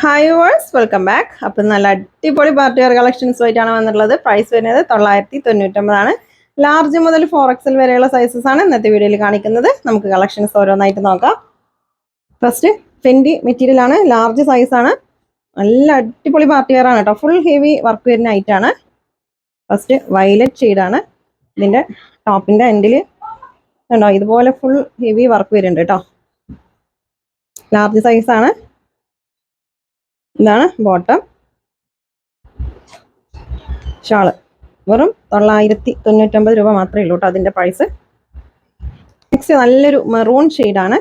Hi verse welcome back അപ്പം നല്ല അടിപൊളി പാർട്ടി വെയർ കളക്ഷൻസ് ആയിട്ടാണ് വന്നിട്ടുള്ളത്. പ്രൈസ് വരുന്നത് തൊള്ളായിരത്തി തൊണ്ണൂറ്റൊമ്പതാണ് ലാർജ് മുതൽ ഫോർ എക്സൽ വരെയുള്ള സൈസസ് ആണ് ഇന്നത്തെ വീഡിയോയിൽ കാണിക്കുന്നത്. നമുക്ക് കളക്ഷൻസ് ഓരോന്നായിട്ട് നോക്കാം. ഫസ്റ്റ് ഫെൻഡി മെറ്റീരിയൽ ആണ്. ലാർജ് സൈസ് ആണ്. നല്ല അടിപൊളി പാർട്ടി വെയർ ആണ് കേട്ടോ. ഫുൾ ഹെവി വർക്ക് വരുന്ന ഐറ്റാണ് ഫസ്റ്റ് വയലറ്റ് ഷെയ്ഡാണ് ഇതിന്റെ ടോപ്പിന്റെ എൻഡിൽ ഉണ്ടോ ഇതുപോലെ ഫുൾ ഹെവി വർക്ക് വരുന്നുണ്ട് കേട്ടോ. ലാർജ് സൈസാണ് ഇതാണ് ബോട്ടം ഷാൾ. വെറും തൊള്ളായിരത്തി തൊണ്ണൂറ്റൊമ്പത് രൂപ മാത്രമേ ഉള്ളൂ കേട്ടോ അതിന്റെ പ്രൈസ് നെക്സ്റ്റ് നല്ലൊരു മെറൂൺ ഷെയ്ഡാണ്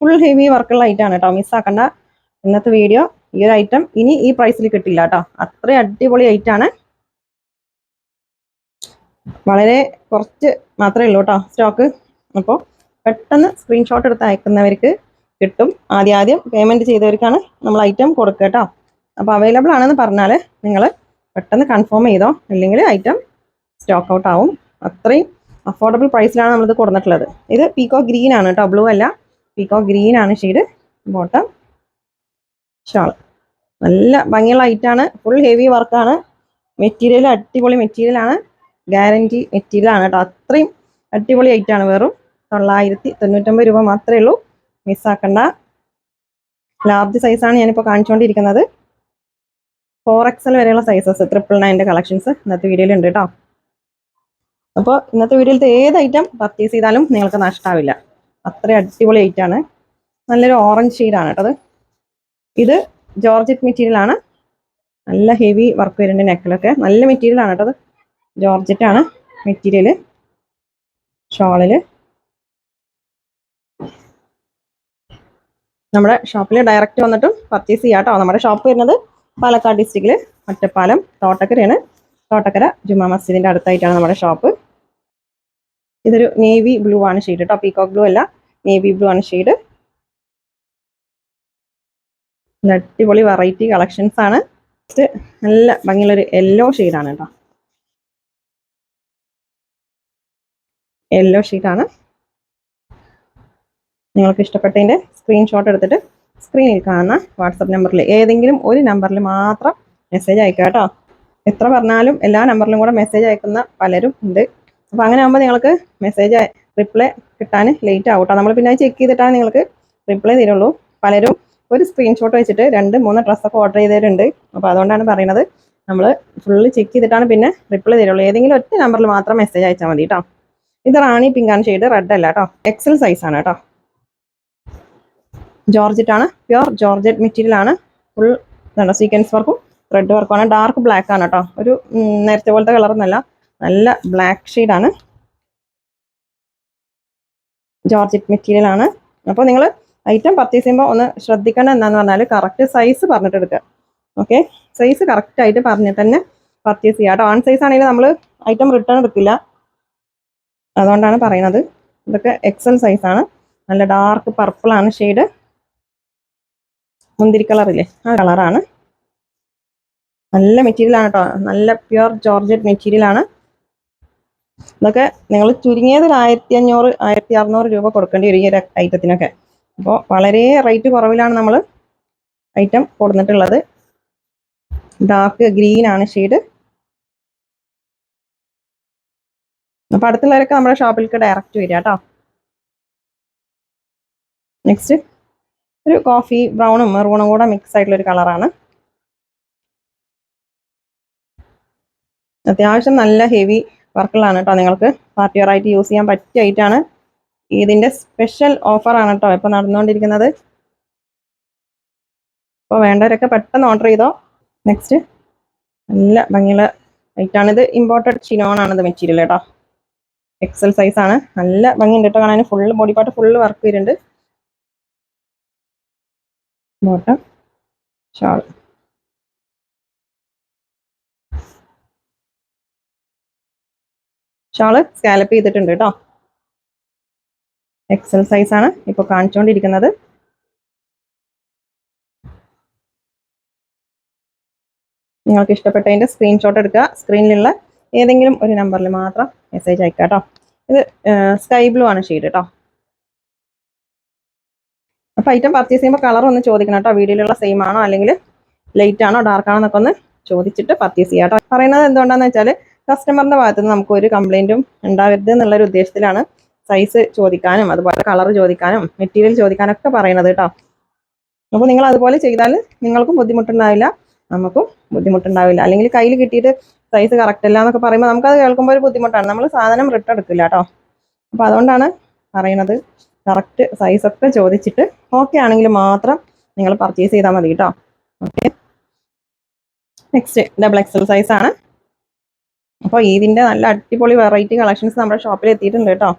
ഫുൾ ഹെവി വർക്കുള്ള ഐറ്റമാണ് കേട്ടോ. മിസ്സാക്കണ്ട ഇന്നത്തെ വീഡിയോ ഈ ഒരു ഐറ്റം ഇനി ഈ പ്രൈസിൽ കിട്ടില്ല കേട്ടോ. അത്രയും അടിപൊളി ഐറ്റമാണ് വളരെ കുറച്ച് മാത്രമേ ഉള്ളൂ കേട്ടോ സ്റ്റോക്ക് അപ്പോൾ പെട്ടെന്ന് സ്ക്രീൻഷോട്ട് എടുത്ത് അയക്കുന്നവർക്ക് കിട്ടും. ആദ്യം ആദ്യം പേയ്മെന്റ് ചെയ്തവർക്കാണ് നമ്മൾ ഐറ്റം കൊടുക്കുക കേട്ടോ. അപ്പോൾ അവൈലബിൾ ആണെന്ന് പറഞ്ഞാൽ നിങ്ങൾ പെട്ടെന്ന് കൺഫേം ചെയ്തോ അല്ലെങ്കിൽ ഐറ്റം സ്റ്റോക്ക് ഔട്ട് ആവും. അത്രയും അഫോർഡബിൾ പ്രൈസിലാണ് നമ്മളിത് കൊടുത്തിട്ടുള്ളത് ഇത് പീക്കോ ഗ്രീൻ ആണ് കേട്ടോ ബ്ലൂ അല്ല. പീക്കോ ഗ്രീൻ ആണ് ഷെയ്ഡ് ബോട്ടം ഷാൾ നല്ല ഭംഗിയുള്ള ഐറ്റാണ് ഫുൾ ഹെവി വർക്കാണ് മെറ്റീരിയൽ അടിപൊളി മെറ്റീരിയലാണ് ഗ്യാരന്റി മെറ്റീരിയൽ ആണ് കേട്ടോ. അത്രയും അടിപൊളി ഐറ്റാണ് വെറും തൊള്ളായിരത്തി തൊണ്ണൂറ്റൊമ്പത് രൂപ മാത്രമേ ഉള്ളൂ. മിസ്സാക്കണ്ട. ലാർജ് സൈസാണ് ഞാനിപ്പോൾ കാണിച്ചുകൊണ്ടിരിക്കുന്നത് ഫോർ എക്സൽ വരെയുള്ള സൈസസ് ട്രിപ്പിൾ നയന്റെ കളക്ഷൻസ് ഇന്നത്തെ വീഡിയോയിൽ ഉണ്ട് കേട്ടോ അപ്പോൾ ഇന്നത്തെ വീഡിയോയിലത്തെ ഏത് ഐറ്റം പർച്ചേസ് ചെയ്താലും നിങ്ങൾക്ക് നഷ്ടമാവില്ല അത്ര അടിപൊളി ഐറ്റാണ് നല്ലൊരു ഓറഞ്ച് ഷെയ്ഡാണ് കേട്ടോ അത്. ഇത് ജോർജറ്റ് മെറ്റീരിയലാണ് നല്ല ഹെവി വർക്ക് വരുന്നുണ്ട് നെക്കിലൊക്കെ നല്ല മെറ്റീരിയലാണ് കേട്ടത് കേട്ടോ അത്. ജോർജറ്റ് ആണ് മെറ്റീരിയൽ ഷോളിൽ നമ്മുടെ ഷോപ്പിൽ ഡയറക്റ്റ് വന്നിട്ടും പർച്ചേസ് ചെയ്യാം കേട്ടോ നമ്മുടെ ഷോപ്പ് വരുന്നത് പാലക്കാട് ഡിസ്ട്രിക്റ്റിൽ ഒറ്റപ്പാലം തോട്ടക്കരയാണ്. തോട്ടക്കര ജുമാ മസ്ജിദിന്റെ അടുത്തായിട്ടാണ് നമ്മുടെ ഷോപ്പ് ഇതൊരു നേവി ബ്ലൂ ആണ് ഷെയ്ഡ് കേട്ടോ പീകോക്ക് ബ്ലൂ അല്ല നേവി ബ്ലൂ ആണ് ഷെയ്ഡ് അടിപൊളി വെറൈറ്റി കളക്ഷൻസ് ആണ്. നല്ല ഭംഗിയുള്ളൊരു യെല്ലോ ഷെയ്ഡാണ് കേട്ടോ. യെല്ലോ ഷെയ്ഡാണ് നിങ്ങൾക്ക് ഇഷ്ടപ്പെട്ടതിന്റെ സ്ക്രീൻഷോട്ട് എടുത്തിട്ട് സ്ക്രീനിൽ കാണുന്ന വാട്സപ്പ് നമ്പറിൽ ഏതെങ്കിലും ഒരു നമ്പറിൽ മാത്രം മെസ്സേജ് അയക്കുക കേട്ടോ. എത്ര പറഞ്ഞാലും എല്ലാ നമ്പറിലും കൂടെ മെസ്സേജ് അയക്കുന്ന പലരും ഉണ്ട്. അപ്പോൾ അങ്ങനെ ആകുമ്പോൾ നിങ്ങൾക്ക് മെസ്സേജ് റിപ്ലൈ കിട്ടാൻ ലേറ്റ് ആവും കേട്ടോ. നമ്മൾ പിന്നെ ചെക്ക് ചെയ്തിട്ടാണ് നിങ്ങൾക്ക് റിപ്ലൈ തരുള്ളൂ. പലരും ഒരു സ്ക്രീൻഷോട്ട് വെച്ചിട്ട് രണ്ട് മൂന്ന് ഡ്രസ്സൊക്കെ ഓർഡർ ചെയ്തവരുണ്ട്. അപ്പോൾ അതുകൊണ്ടാണ് പറയുന്നത്. നമ്മൾ ഫുള്ള് ചെക്ക് ചെയ്തിട്ടാണ് പിന്നെ റിപ്ലൈ തരുള്ളൂ. ഏതെങ്കിലും ഒറ്റ നമ്പറിൽ മാത്രം മെസ്സേജ് അയച്ചാൽ മതി കേട്ടോ. ഇത് റാണി പിങ്കാൻ ഷെയ്ഡ് റെഡ് അല്ല കേട്ടോ. എക്സൽ സൈസ് ആണ് കേട്ടോ. ജോർജറ്റ് ആണ്. പ്യുർ ജോർജറ്റ് മെറ്റീരിയൽ ആണ്. ഫുൾ ഇതാണ് സീക്വൻസ് വർക്കും റെഡ് വർക്കും ആണ്. ഡാർക്ക് ബ്ലാക്ക് ആണ് കേട്ടോ ഒരു നേരത്തെ പോലത്തെ കളറൊന്നല്ല നല്ല ബ്ലാക്ക് ഷെയ്ഡാണ് ജോർജറ്റ് മെറ്റീരിയൽ ആണ്. അപ്പോൾ നിങ്ങൾ ഐറ്റം പർച്ചേസ് ചെയ്യുമ്പോൾ ഒന്ന് ശ്രദ്ധിക്കണം എന്താന്ന് പറഞ്ഞാൽ കറക്റ്റ് സൈസ് പറഞ്ഞിട്ട് എടുക്കുക. ഓക്കെ സൈസ് കറക്റ്റ് ആയിട്ട് പറഞ്ഞിട്ട് തന്നെ പർച്ചേസ് ചെയ്യുക കേട്ടോ ഓൺ സൈസ് ആണെങ്കിൽ നമ്മൾ ഐറ്റം റിട്ടേൺ എടുക്കില്ല. അതുകൊണ്ടാണ് പറയുന്നത്. ഇതൊക്കെ എക്സൽ സൈസ് ആണ്. നല്ല ഡാർക്ക് പർപ്പിൾ ആണ് ഷെയ്ഡ് മുന്തിരി കളറില്ലേ? ആ കളറാണ്. നല്ല മെറ്റീരിയലാണ് കേട്ടോ നല്ല പ്യുർ ജോർജറ്റ് മെറ്റീരിയലാണ് ഇതൊക്കെ നിങ്ങൾ ചുരുങ്ങിയത് ഒരു ആയിരത്തി അഞ്ഞൂറ് ആയിരത്തി അറുന്നൂറ് രൂപ കൊടുക്കേണ്ടി വരും ഈ ഒരു ഐറ്റത്തിനൊക്കെ അപ്പോൾ വളരെ റേറ്റ് കുറവിലാണ് നമ്മൾ ഐറ്റം കൊടുത്തിട്ടുള്ളത്. ഡാർക്ക് ഗ്രീൻ ആണ് ഷെയ്ഡ് അപ്പോൾ അടുത്തുള്ളവരൊക്കെ നമ്മുടെ ഷോപ്പിലേക്ക് ഡയറക്റ്റ് വരിക കേട്ടോ നെക്സ്റ്റ് ഒരു കോഫി ബ്രൗണും മെറൂണും കൂടെ മിക്സ് ആയിട്ടുള്ള ഒരു കളറാണ് അത്യാവശ്യം നല്ല ഹെവി വർക്കുകളാണ് കേട്ടോ നിങ്ങൾക്ക് പാർട്ടി വെറൈറ്റി യൂസ് ചെയ്യാൻ പറ്റിയ ഐറ്റാണ് ഇതിന്റെ സ്പെഷ്യൽ ഓഫറാണ് കേട്ടോ ഇപ്പോൾ നടന്നുകൊണ്ടിരിക്കുന്നത്. അപ്പോൾ വേണ്ടവരൊക്കെ പെട്ടെന്ന് ഓർഡർ ചെയ്തോ. നെക്സ്റ്റ് നല്ല ഭംഗിയുള്ള ഐറ്റാണ് ഇത് ഇമ്പോർട്ടഡ് ആണ് ഇത് മെറ്റീരിയൽ കേട്ടോ എക്സൽ സൈസാണ് നല്ല ഭംഗിയുണ്ട് കേട്ടോ കാണാൻ. Full body part full work വരുന്നുണ്ട്. ബോട്ടം shawl ഷാൾ സ്കാലപ്പ് ചെയ്തിട്ടുണ്ട് കേട്ടോ എക്സൽ സൈസ് ആണ് ഇപ്പോൾ കാണിച്ചുകൊണ്ടിരിക്കുന്നത് നിങ്ങൾക്ക് ഇഷ്ടപ്പെട്ടതിന്റെ സ്ക്രീൻഷോട്ട് എടുക്കുക. സ്ക്രീനിലുള്ള ഏതെങ്കിലും ഒരു നമ്പറിൽ മാത്രം മെസ്സേജ് അയക്കുക കേട്ടോ ഇത് സ്കൈ ബ്ലൂ ആണ് ഷെയ്ഡ് കേട്ടോ അപ്പോൾ ഐറ്റം പർച്ചേസ് ചെയ്യുമ്പോൾ കളർ ഒന്ന് ചോദിക്കണം കേട്ടോ. വീഡിയോയിലുള്ള സെയിം ആണോ അല്ലെങ്കിൽ ലൈറ്റ് ആണോ ഡാർക്ക് ആണോ എന്നൊക്കെ ഒന്ന് ചോദിച്ചിട്ട് പർച്ചേസ് ചെയ്യാം കേട്ടോ. പറയുന്നത് എന്തുകൊണ്ടാന്ന് വെച്ചാൽ കസ്റ്റമറിന്റെ ഭാഗത്ത് നിന്ന് നമുക്ക് ഒരു കംപ്ലൈന്റും ഉണ്ടാവരുത് എന്നുള്ളൊരു ഉദ്ദേശത്തിലാണ് സൈസ് ചോദിക്കാനും അതുപോലെ കളർ ചോദിക്കാനും മെറ്റീരിയൽ ചോദിക്കാനും ഒക്കെ പറയുന്നത് കേട്ടോ. അപ്പോൾ നിങ്ങൾ അതുപോലെ ചെയ്താൽ നിങ്ങൾക്കും ബുദ്ധിമുട്ടുണ്ടാവില്ല നമുക്കും ബുദ്ധിമുട്ടുണ്ടാവില്ല. അല്ലെങ്കിൽ കയ്യിൽ കിട്ടിയിട്ട് സൈസ് കറക്റ്റ് അല്ല എന്നൊക്കെ പറയുമ്പോൾ നമുക്കത് കേൾക്കുമ്പോൾ ഒരു ബുദ്ധിമുട്ടാണ്. നമ്മൾ സാധനം റിട്ടെടുക്കില്ല കേട്ടോ. അപ്പോൾ അതുകൊണ്ടാണ് പറയുന്നത്. കറക്റ്റ് സൈസൊക്കെ ചോദിച്ചിട്ട് ഓക്കെ ആണെങ്കിൽ മാത്രം നിങ്ങൾ പർച്ചേസ് ചെയ്താൽ മതി കേട്ടോ okay next double XL size ആണ്. അപ്പോൾ ഇതിന്റെ നല്ല അടിപൊളി വെറൈറ്റി കളക്ഷൻസ് നമ്മുടെ ഷോപ്പിൽ എത്തിയിട്ടുണ്ട് കേട്ടോ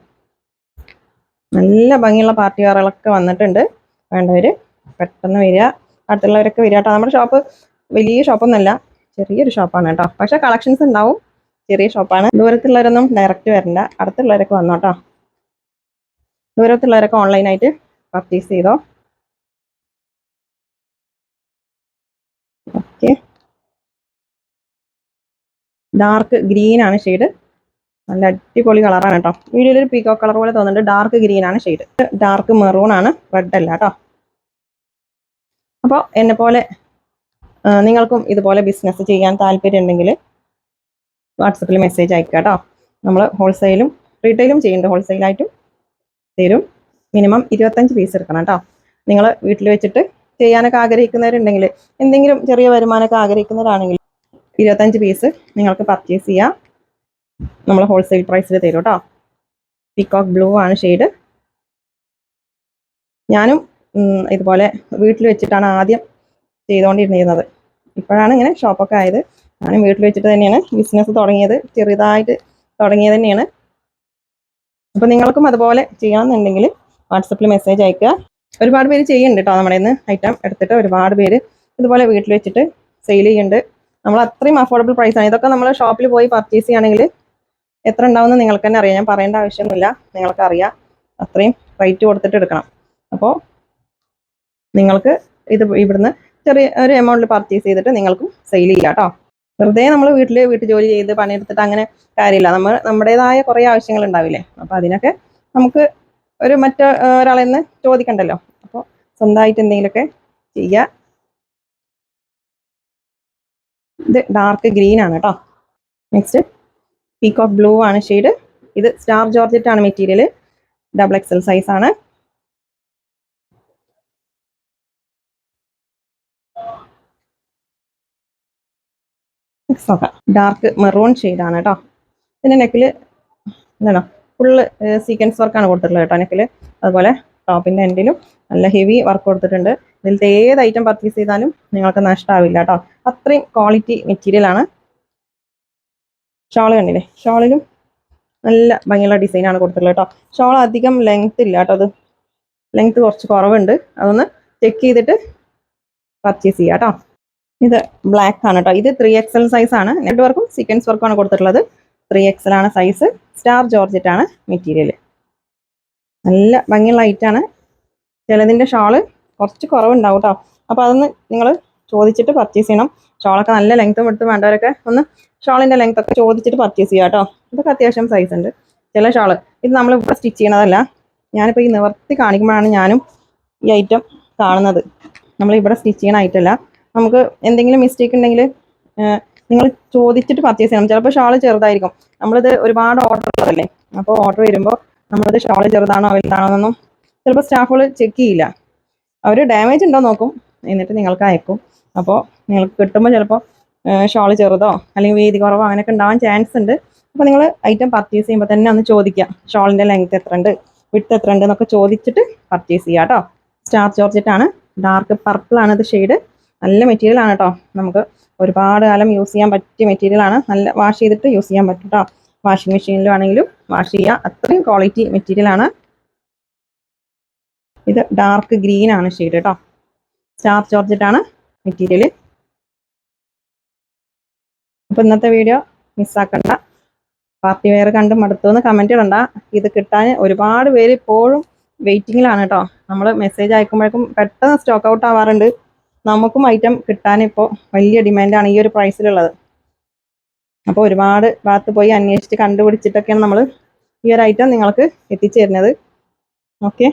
നല്ല ഭംഗിയുള്ള പാർട്ടി വെയറുകളൊക്കെ വന്നിട്ടുണ്ട്. വേണ്ടവർ പെട്ടെന്ന് വരിക. അടുത്തുള്ളവരൊക്കെ വരിക കേട്ടോ നമ്മുടെ ഷോപ്പ് വലിയ ഷോപ്പൊന്നുമല്ല ചെറിയൊരു ഷോപ്പാണ് കേട്ടോ പക്ഷേ കളക്ഷൻസ് ഉണ്ടാവും. ചെറിയ ഷോപ്പാണ് ദൂരത്തുള്ളവരൊന്നും ഡയറക്റ്റ് വരണ്ട. അടുത്തുള്ളവരൊക്കെ വന്നോ കേട്ടോ ദൂരത്തുള്ളവരൊക്കെ ഓൺലൈനായിട്ട് പർച്ചേസ് ചെയ്തോ? ഓക്കെ ഡാർക്ക് ഗ്രീൻ ആണ് ഷെയ്ഡ് നല്ല അടിപൊളി കളറാണ് കേട്ടോ വീഡിയോയിൽ ഒരു പീക്കോ കളർ പോലെ തോന്നുന്നുണ്ട്. ഡാർക്ക് ഗ്രീൻ ആണ് ഷെയ്ഡ് ഡാർക്ക് മെറൂൺ ആണ്. റെഡ് അല്ല കേട്ടോ അപ്പോൾ എന്നെ പോലെ നിങ്ങൾക്കും ഇതുപോലെ ബിസിനസ് ചെയ്യാൻ താല്പര്യം ഉണ്ടെങ്കിൽ വാട്സപ്പിൽ മെസ്സേജ് അയക്കാം കേട്ടോ നമ്മൾ ഹോൾസെയിലും റീറ്റെയിലും ചെയ്യുന്നുണ്ട്. ഹോൾസെയിലായിട്ടും തരും. മിനിമം ഇരുപത്തഞ്ച് പീസ് എടുക്കണം കേട്ടോ നിങ്ങൾ വീട്ടിൽ വെച്ചിട്ട് ചെയ്യാനൊക്കെ ആഗ്രഹിക്കുന്നവരുണ്ടെങ്കിൽ എന്തെങ്കിലും ചെറിയ വരുമാനമൊക്കെ ആഗ്രഹിക്കുന്നവരാണെങ്കിൽ ഇരുപത്തഞ്ച് പീസ് നിങ്ങൾക്ക് പർച്ചേസ് ചെയ്യാം. നമ്മൾ ഹോൾസെയിൽ പ്രൈസിൽ തരും കേട്ടോ പിക്കോക്ക് ബ്ലൂ ആണ് ഷെയ്ഡ് ഞാനും ഇതുപോലെ വീട്ടിൽ വെച്ചിട്ടാണ് ആദ്യം ചെയ്തുകൊണ്ടിരുന്നിരുന്നത് ഇപ്പോഴാണ് ഇങ്ങനെ ഷോപ്പൊക്കെ ആയത്. ഞാനും വീട്ടിൽ വെച്ചിട്ട് തന്നെയാണ് ബിസിനസ് തുടങ്ങിയത്. ചെറുതായിട്ട് തുടങ്ങിയത് തന്നെയാണ്. അപ്പോൾ നിങ്ങൾക്കും അതുപോലെ ചെയ്യാമെന്നുണ്ടെങ്കിൽ വാട്സപ്പിൽ മെസ്സേജ് അയക്കുക. ഒരുപാട് പേര് ചെയ്യുന്നുണ്ട് കേട്ടോ നമ്മുടെ ഇന്ന് ഐറ്റം എടുത്തിട്ട് ഒരുപാട് പേര് ഇതുപോലെ വീട്ടിൽ വെച്ചിട്ട് സെയിൽ ചെയ്യുന്നുണ്ട്. നമ്മൾ അത്രയും അഫോർഡബിൾ പ്രൈസ് ആണ്. ഇതൊക്കെ നമ്മൾ ഷോപ്പിൽ പോയി പർച്ചേസ് ചെയ്യുകയാണെങ്കിൽ എത്ര ഉണ്ടാവുമെന്ന് നിങ്ങൾക്ക് തന്നെ അറിയാം. ഞാൻ പറയേണ്ട ആവശ്യമൊന്നുമില്ല. നിങ്ങൾക്ക് അറിയാം. അത്രയും റേറ്റ് കൊടുത്തിട്ട് എടുക്കണം. അപ്പോൾ നിങ്ങൾക്ക് ഇത് ഇവിടുന്ന് ചെറിയ ഒരു എമൗണ്ടിൽ പർച്ചേസ് ചെയ്തിട്ട് നിങ്ങൾക്കും സെയിൽ ചെയ്യാം കേട്ടോ വെറുതെ നമ്മൾ വീട്ടിൽ വീട്ടു ജോലി ചെയ്ത് പണിയെടുത്തിട്ട് അങ്ങനെ കാര്യമില്ല. നമ്മൾ നമ്മുടേതായ കുറേ ആവശ്യങ്ങൾ ഉണ്ടാവില്ലേ? അപ്പോൾ അതിനൊക്കെ നമുക്ക് ഒരു മറ്റ ഒരാളിൽ നിന്ന് ചോദിക്കണ്ടല്ലോ? അപ്പോൾ സ്വന്തമായിട്ട് എന്തെങ്കിലുമൊക്കെ ചെയ്യുക ഇത് ഡാർക്ക് ഗ്രീൻ ആണ് കേട്ടോ നെക്സ്റ്റ് ഓഫ് ബ്ലൂ ആണ് ഷെയ്ഡ് ഇത് സ്റ്റാർ ജോർജറ്റ് ആണ് മെറ്റീരിയൽ ഡബിൾ എക്സൽ സൈസ് ആണ്. ഡാർക്ക് മെറൂൺ ആണ് കേട്ടോ പിന്നെ നെക്കിൽ എന്താണ്? ഫുള്ള് സീക്വൻസ് വർക്കാണ് കൊടുത്തിട്ടുള്ളത് കേട്ടോ നെക്കിൽ അതുപോലെ ടോപ്പിന്റെ എൻഡിലും നല്ല ഹെവി വർക്ക് കൊടുത്തിട്ടുണ്ട്. ഇതിലത്തെ ഏത് ഐറ്റം പർച്ചേസ് ചെയ്താലും നിങ്ങൾക്ക് നഷ്ടമാവില്ല കേട്ടോ അത്രയും ക്വാളിറ്റി മെറ്റീരിയൽ ആണ്. ഷോൾ കണ്ടില്ലേ? ഷോളിലും നല്ല ഭംഗിയുള്ള ഡിസൈനാണ് കൊടുത്തിട്ടുള്ളത് കേട്ടോ ഷോൾ അധികം ലെങ്ത് ഇല്ല കേട്ടോ അത്. ലെങ്ത് കുറച്ച് കുറവുണ്ട്. അതൊന്ന് ചെക്ക് ചെയ്തിട്ട് പർച്ചേസ് ചെയ്യാം കേട്ടോ ഇത് ബ്ലാക്ക് ആണ് കേട്ടോ ഇത് ത്രീ എക്സൽ സൈസ് ആണ്. നെറ്റ് വർക്കും സീക്വൻസ് വർക്കും ആണ് കൊടുത്തിട്ടുള്ളത്. ത്രീ എക്സൽ ആണ് സൈസ് സ്റ്റാർ ജോർജറ്റ് ആണ് മെറ്റീരിയൽ നല്ല ഭംഗിയുള്ള ആണ്. ചിലതിന്റെ ഷാൾ കുറച്ച് കുറവുണ്ടാവും കേട്ടോ അപ്പോൾ അതൊന്ന് നിങ്ങൾ ചോദിച്ചിട്ട് പർച്ചേസ് ചെയ്യണം. ഷോളൊക്കെ നല്ല ലെങ്ത്തും എടുത്ത് വേണ്ടവരൊക്കെ ഒന്ന് ഷോളിന്റെ ലെങ്ത് ഒക്കെ ചോദിച്ചിട്ട് പർച്ചേസ് ചെയ്യുക കേട്ടോ ഇതൊക്കെ അത്യാവശ്യം സൈസ് ഉണ്ട്. ചില ഷോൾ ഇത് നമ്മൾ ഇവിടെ സ്റ്റിച്ച് ചെയ്യണതല്ല. ഞാനിപ്പോൾ ഈ നിവർത്തി കാണിക്കുമ്പോഴാണ് ഞാനും ഈ ഐറ്റം കാണുന്നത്. നമ്മൾ ഇവിടെ സ്റ്റിച്ച് ചെയ്യണ ഐറ്റമല്ല നമുക്ക് എന്തെങ്കിലും മിസ്റ്റേക്ക് ഉണ്ടെങ്കിൽ നിങ്ങൾ ചോദിച്ചിട്ട് പർച്ചേസ് ചെയ്യണം. ചിലപ്പോൾ ഷാൾ ചെറുതായിരിക്കും. നമ്മളിത് ഒരുപാട് ഓർഡർ ഉള്ളതല്ലേ അപ്പോൾ ഓർഡർ വരുമ്പോൾ നമ്മളിത് ഷാൾ ചെറുതാണോ വലുതാണോ എന്നൊന്നും ചിലപ്പോൾ സ്റ്റാഫുകൾ ചെക്ക് ചെയ്യില്ല. അവർ ഡാമേജ് ഉണ്ടോ നോക്കും. എന്നിട്ട് നിങ്ങൾക്ക് അയക്കും. അപ്പോൾ നിങ്ങൾക്ക് കിട്ടുമ്പോൾ ചിലപ്പോൾ ഷാൾ ചെറുതോ അല്ലെങ്കിൽ വീതി കുറവോ അങ്ങനെയൊക്കെ ഉണ്ടാവാൻ ചാൻസ് ഉണ്ട്. അപ്പോൾ നിങ്ങൾ ഐറ്റം പർച്ചേസ് ചെയ്യുമ്പോൾ തന്നെ ഒന്ന് ചോദിക്കാം ഷാളിന്റെ ലെങ്ത് എത്ര ഉണ്ട് വിട്ട് എത്ര ഉണ്ട് എന്നൊക്കെ ചോദിച്ചിട്ട് പർച്ചേസ് ചെയ്യാം കേട്ടോ. സ്റ്റാർ ജോർജറ്റ് ആണ്. ഡാർക്ക് പർപ്പിളാണ് ഇത് ഷെയ്ഡ് നല്ല മെറ്റീരിയൽ ആണ് കേട്ടോ നമുക്ക് ഒരുപാട് കാലം യൂസ് ചെയ്യാൻ പറ്റിയ മെറ്റീരിയൽ ആണ്. നല്ല വാഷ് ചെയ്തിട്ട് യൂസ് ചെയ്യാൻ പറ്റും കേട്ടോ വാഷിംഗ് മെഷീനിലും ആണെങ്കിലും വാഷ് ചെയ്യാം. അത്രയും ക്വാളിറ്റി മെറ്റീരിയൽ ആണ്. ഇത് ഡാർക്ക് ഗ്രീൻ ആണ് ഷെയ്ഡ് കേട്ടോ സ്റ്റാർ ആണ് മെറ്റീരിയൽ അപ്പോൾ ഇന്നത്തെ വീഡിയോ മിസ്സാക്കണ്ട പാർട്ടി വെയർ കണ്ട് മടുത്തുനിന്ന് കമന്റ് ഇടണ്ട. ഇത് കിട്ടാൻ ഒരുപാട് പേര് ഇപ്പോഴും വെയിറ്റിങ്ങിലാണ് കേട്ടോ നമ്മൾ മെസ്സേജ് അയക്കുമ്പോഴേക്കും പെട്ടെന്ന് സ്റ്റോക്ക് ഔട്ട് ആവാറുണ്ട്. നമുക്കും ഐറ്റം കിട്ടാനിപ്പോൾ വലിയ ഡിമാൻഡാണ് ഈ ഒരു പ്രൈസിലുള്ളത് അപ്പോൾ ഒരുപാട് ഭാഗത്ത് പോയി അന്വേഷിച്ച് കണ്ടുപിടിച്ചിട്ടൊക്കെയാണ് നമ്മൾ ഈ ഒരു ഐറ്റം നിങ്ങൾക്ക് എത്തിച്ചു തരുന്നത് ഓക്കെ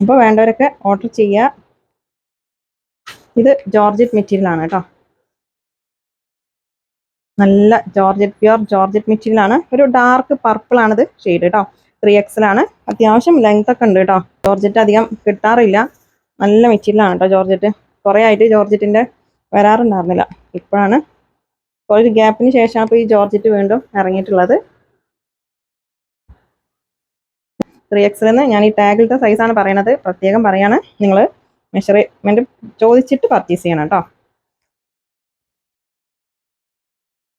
അപ്പോൾ വേണ്ടവരൊക്കെ ഓർഡർ ചെയ്യുക ഇത് ജോർജറ്റ് മെറ്റീരിയൽ ആണ് കേട്ടോ. നല്ല ജോർജറ്റ് പ്യുവർ ജോർജറ്റ് മെറ്റീരിയൽ ആണ്. ഒരു ഡാർക്ക് പർപ്പിൾ ആണിത് ഷെയ്ഡ് കേട്ടോ ത്രീ ആണ് അത്യാവശ്യം ലെങ്ത് ഒക്കെ ഉണ്ട് കേട്ടോ. ജോർജറ്റ് അധികം കിട്ടാറില്ല. നല്ല മെറ്റീരിയൽ ആണ് കേട്ടോ ജോർജറ്റ്. കുറേ ആയിട്ട് ജോർജറ്റിന്റെ വരാറുണ്ടായിരുന്നില്ല. ഇപ്പോഴാണ്. ഒരു ഗ്യാപ്പിന് ശേഷമാണ് ഇപ്പോൾ ഈ ജോർജറ്റ് വീണ്ടും ഇറങ്ങിയിട്ടുള്ളത്. ത്രീ എക്സിലെന്ന് ഞാൻ ഈ ടാഗിലത്തെ സൈസാണ് പറയണത്. പ്രത്യേകം പറയാണ്. നിങ്ങൾ മെഷർമെന്റ് ചോദിച്ചിട്ട് പർച്ചേസ് ചെയ്യണം കേട്ടോ.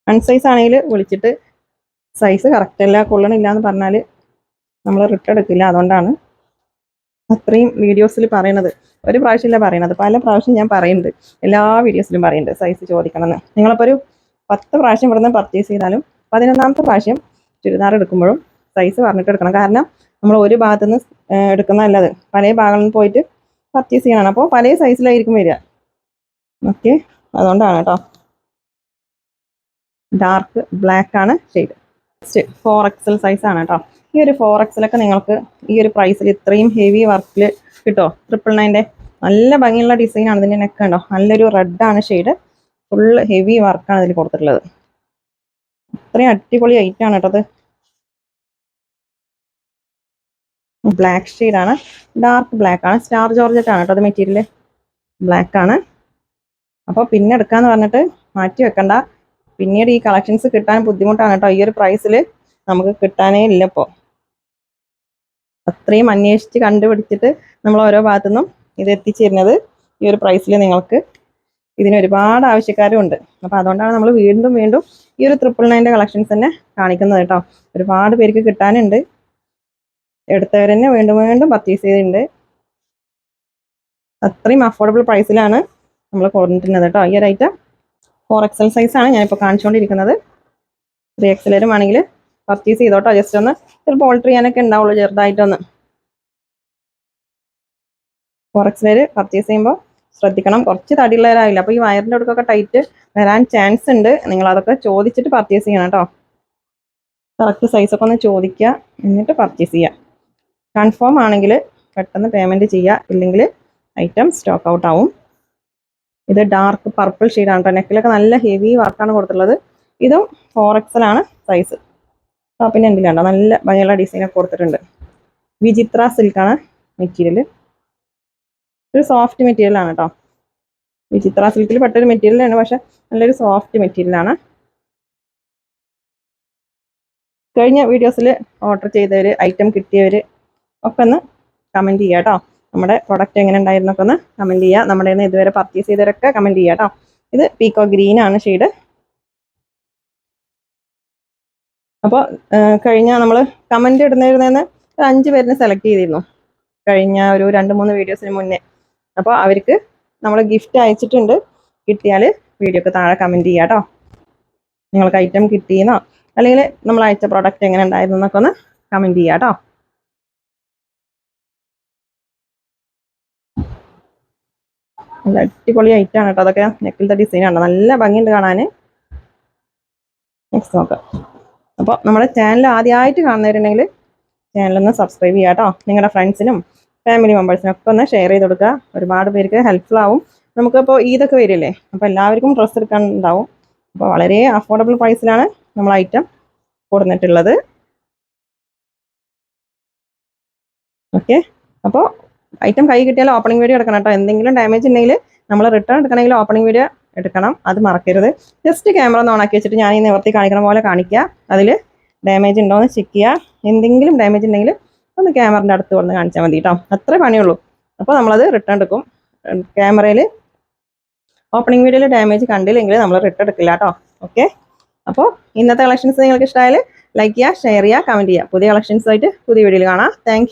അൺസൈസ് ആണെങ്കിൽ വിളിച്ചിട്ട് സൈസ് കറക്റ്റ് അല്ല കൊള്ളണില്ല എന്ന് പറഞ്ഞാൽ നമ്മൾ റിട്ടേൺ എടുക്കില്ല. അതുകൊണ്ടാണ് അത്രയും വീഡിയോസിൽ പറയണത്. ഒരു പ്രാവശ്യമില്ല പറയണത്. പല പ്രാവശ്യം ഞാൻ പറയുന്നുണ്ട്. എല്ലാ വീഡിയോസിലും പറയുന്നുണ്ട് സൈസ് ചോദിക്കണമെന്ന്. നിങ്ങളിപ്പോൾ ഒരു പത്ത് പ്രാവശ്യം ഇവിടുന്ന് പർച്ചേസ് ചെയ്താലും പതിനൊന്നാമത്തെ പ്രാവശ്യം ചുരിദാർ എടുക്കുമ്പോഴും സൈസ് പറഞ്ഞിട്ട് എടുക്കണം. കാരണം നമ്മൾ ഒരു ഭാഗത്തു നിന്ന് എടുക്കുന്നതല്ലത് പല ഭാഗങ്ങളിൽ നിന്ന് പോയിട്ട് പർച്ചേസ് ചെയ്യണം അപ്പോൾ പല സൈസിലായിരിക്കും വരിക. ഓക്കെ അതുകൊണ്ടാണ് കേട്ടോ ഡാർക്ക് ബ്ലാക്ക് ആണ് ഷെയ്ഡ് ഫോർ എക്സൽ സൈസ് ആണ് കേട്ടോ ഈ ഒരു ഫോർ എക്സിലൊക്കെ നിങ്ങൾക്ക് ഈ ഒരു പ്രൈസിൽ ഇത്രയും ഹെവി വർക്കിൽ കിട്ടോ? ട്രിപ്പിൾ നയന്റെ നല്ല ഭംഗിയുള്ള ഡിസൈനാണ് ഇതിന്റെ നെക്ക് ഉണ്ടോ നല്ലൊരു റെഡാണ് ഷെയ്ഡ് ഫുൾ ഹെവി വർക്കാണ് ഇതിൽ കൊടുത്തിട്ടുള്ളത്. അത്രയും അടിപൊളി ഐറ്റം ആണ് കേട്ടോ അത്. ബ്ലാക്ക് ഷെയ്ഡാണ് ഡാർക്ക് ബ്ലാക്ക് ആണ്. സ്റ്റാർ ജോർജറ്റ് ആണ് കേട്ടോ അത് മെറ്റീരിയൽ ബ്ലാക്ക് ആണ്. അപ്പോൾ പിന്നെ എടുക്കാന്ന് പറഞ്ഞിട്ട് മാറ്റി വെക്കണ്ട. പിന്നീട് ഈ കളക്ഷൻസ് കിട്ടാൻ ബുദ്ധിമുട്ടാണ് കേട്ടോ. ഈ ഒരു പ്രൈസിൽ നമുക്ക് കിട്ടാനേ ഇല്ല ഇപ്പോൾ അത്രയും അന്വേഷിച്ച് കണ്ടുപിടിച്ചിട്ട് നമ്മൾ ഓരോ ഭാഗത്തുനിന്നും ഇത് എത്തിച്ചിരുന്നത് ഈ ഒരു പ്രൈസിൽ നിങ്ങൾക്ക് ഇതിന് ഒരുപാട് ആവശ്യക്കാരും ഉണ്ട് അപ്പോൾ അതുകൊണ്ടാണ് നമ്മൾ വീണ്ടും വീണ്ടും ഈ ഒരു ട്രിപ്പിൾ നയന്റെ കളക്ഷൻസ് തന്നെ കാണിക്കുന്നത് കേട്ടോ. ഒരുപാട് പേർക്ക് കിട്ടാനുണ്ട്. എടുത്തവർ തന്നെ വീണ്ടും വീണ്ടും പർച്ചേസ് ചെയ്തിട്ടുണ്ട്. അത്രയും അഫോർഡബിൾ പ്രൈസിലാണ് നമ്മൾ കൊണ്ടിരുന്നത് കേട്ടോ. ഈ ഒരു ഐറ്റം ഫോർ എക്സൽ സൈസാണ് ഞാനിപ്പോൾ കാണിച്ചുകൊണ്ടിരിക്കുന്നത്. ത്രീ എക്സലും ആണെങ്കിൽ പർച്ചേസ് ചെയ്തോട്ടോ. ജസ്റ്റ് ഒന്ന് ചിലപ്പോൾ ഓൾട്ടർ ചെയ്യാനൊക്കെ ഉണ്ടാവുള്ളൂ ചെറുതായിട്ടൊന്ന്. കുറച്ച് പേര് പർച്ചേസ് ചെയ്യുമ്പോൾ ശ്രദ്ധിക്കണം. കുറച്ച് തടിയുള്ളവരായില്ല അപ്പോൾ ഈ വയറിന്റെ അടുക്കൊക്കെ ടൈറ്റ് വരാൻ ചാൻസ് ഉണ്ട്. നിങ്ങൾ അതൊക്കെ ചോദിച്ചിട്ട് പർച്ചേസ് ചെയ്യണം കേട്ടോ. കറക്റ്റ് സൈസൊക്കെ ഒന്ന് ചോദിക്കുക. എന്നിട്ട് പർച്ചേസ് ചെയ്യുക. കൺഫേം ആണെങ്കിൽ പെട്ടെന്ന് പേയ്മെന്റ് ചെയ്യുക. ഇല്ലെങ്കിൽ ഐറ്റം സ്റ്റോക്ക് ഔട്ട് ആവും. ഇത് ഡാർക്ക് പർപ്പിൾ ഷെയ്ഡാണ് കേട്ടോ. നെക്കിലൊക്കെ നല്ല ഹെവി വർക്കാണ് കൊടുത്തിട്ടുള്ളത്. ഇതും ഫോർ എക്സലാണ് സൈസ് ടോപ്പിന്റെ എന്തിലുണ്ടോ നല്ല ഭംഗിയുള്ള ഡിസൈനൊക്കെ കൊടുത്തിട്ടുണ്ട്. വിചിത്ര സിൽക്കാണ് മെറ്റീരിയൽ ഒരു സോഫ്റ്റ് മെറ്റീരിയലാണ് കേട്ടോ വിചിത്ര സിൽക്കിൽ പെട്ടൊരു മെറ്റീരിയലാണ് പക്ഷെ നല്ലൊരു സോഫ്റ്റ് മെറ്റീരിയലാണ് കഴിഞ്ഞ വീഡിയോസിൽ ഓർഡർ ചെയ്തവർ ഐറ്റം കിട്ടിയവർ ഒക്കെ ഒന്ന് കമന്റ് ചെയ്യുക കേട്ടോ നമ്മുടെ പ്രൊഡക്റ്റ് എങ്ങനെ ഉണ്ടായിരുന്നൊക്കെ ഒന്ന് കമന്റ് ചെയ്യുക നമ്മുടെ ഇതുവരെ പർച്ചേസ് ചെയ്തവരൊക്കെ കമന്റ് ചെയ്യുക കേട്ടോ ഇത് പീക്കോ ഗ്രീൻ ആണ് ഷെയ്ഡ് അപ്പോൾ കഴിഞ്ഞ നമ്മൾ കമന്റ് ഇടുന്നതിരുന്നതെന്ന് ഒരു അഞ്ച് പേരിനെ സെലക്ട് ചെയ്തിരുന്നു. കഴിഞ്ഞ ഒരു രണ്ട് മൂന്ന് വീഡിയോസിന് മുന്നേ. അപ്പോൾ അവർക്ക് നമ്മൾ ഗിഫ്റ്റ് അയച്ചിട്ടുണ്ട്. കിട്ടിയാൽ വീഡിയോക്ക് താഴെ കമന്റ് ചെയ്യുക കേട്ടോ നിങ്ങൾക്ക് ഐറ്റം കിട്ടിയെന്നോ അല്ലെങ്കിൽ നമ്മൾ അയച്ച പ്രോഡക്റ്റ് എങ്ങനെ ഉണ്ടായിരുന്നു എന്നൊക്കെ ഒന്ന് കമന്റ് ചെയ്യുക കേട്ടോ നല്ല അടിപൊളി ഐറ്റമാണ് കേട്ടോ അതൊക്കെ നെക്കിലത്തെ ഡിസൈനാണ് നല്ല ഭംഗിയുണ്ട് കാണാൻ നെക്സ്റ്റ് നോക്കാം. അപ്പോൾ നമ്മുടെ ചാനൽ ആദ്യമായിട്ട് കാണുന്നവരുണ്ടെങ്കിൽ ചാനലൊന്ന് സബ്സ്ക്രൈബ് ചെയ്യുക കേട്ടോ നിങ്ങളുടെ ഫ്രണ്ട്സിനും ഫാമിലി മെമ്പേഴ്സിനും ഒക്കെ ഒന്ന് ഷെയർ ചെയ്ത് കൊടുക്കുക. ഒരുപാട് പേർക്ക് ഹെൽപ്ഫുൾ ആവും. നമുക്കിപ്പോൾ ഈദൊക്കെ വരില്ലേ? അപ്പോൾ എല്ലാവർക്കും ഡ്രസ്സ് എടുക്കാനുണ്ടാവും. അപ്പോൾ വളരെ അഫോർഡബിൾ പ്രൈസിലാണ് നമ്മൾ ഐറ്റം കൊടുത്തിട്ടുള്ളത് ഓക്കെ അപ്പോൾ ഐറ്റം കൈ കിട്ടിയാൽ ഓപ്പണിംഗ് വീഡിയോ എടുക്കണം കേട്ടോ എന്തെങ്കിലും ഡാമേജ് ഉണ്ടെങ്കിൽ നമ്മൾ റിട്ടേൺ എടുക്കണമെങ്കിൽ ഓപ്പണിംഗ് വീഡിയോ എടുക്കണം. അത് മറക്കരുത്. ജസ്റ്റ് ക്യാമറ ഒന്ന് ഓണാക്കി വെച്ചിട്ട് ഞാൻ ഈ നിവർത്തി കാണിക്കണ പോലെ കാണിക്കുക. അതിൽ ഡാമേജ് ഉണ്ടോ എന്ന് ചെക്ക് ചെയ്യുക. എന്തെങ്കിലും ഡാമേജ് ഉണ്ടെങ്കിൽ ഒന്ന് ക്യാമറന്റെ അടുത്ത് വന്ന് കാണിച്ചാൽ മതി കേട്ടോ അത്രേ പണിയുള്ളൂ. അപ്പോൾ നമ്മളത് റിട്ടേൺ എടുക്കും. ക്യാമറയിൽ ഓപ്പണിംഗ് വീഡിയോയിൽ ഡാമേജ് കണ്ടില്ലെങ്കിൽ നമ്മൾ റിട്ടേൺ എടുക്കില്ല കേട്ടോ ഓക്കെ അപ്പോൾ ഇന്നത്തെ കളക്ഷൻസ് നിങ്ങൾക്ക് ഇഷ്ടമായാൽ ലൈക്ക് ചെയ്യുക ഷെയർ ചെയ്യുക കമന്റ് ചെയ്യുക. പുതിയ കളക്ഷൻസുമായിട്ട് പുതിയ വീഡിയോയിൽ കാണാം. താങ്ക്